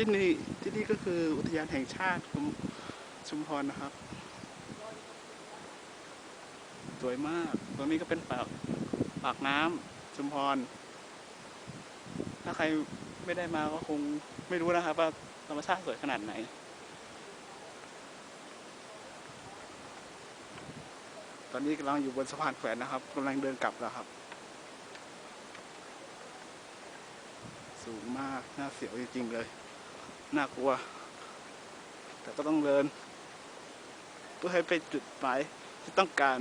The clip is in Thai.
ที่นี่ที่นี่ก็คืออุทยานแห่งชาติชุมพรนะครับ สวยมาก ตรงนี้ก็เป็นปากปากน้ำชุมพร ถ้าใครไม่ได้มาก็คงไม่รู้นะครับว่าธรรมชาติสวยขนาดไหนตอนนี้กำลังอยู่บนสะพานแขวนนะครับกำลังเดินกลับแล้วครับ สูงมาก น่าเสียวจริงๆเลย น่ากลัว แต่ก็ต้องเดิน เพื่อให้ไปจุดหมายที่ต้องการ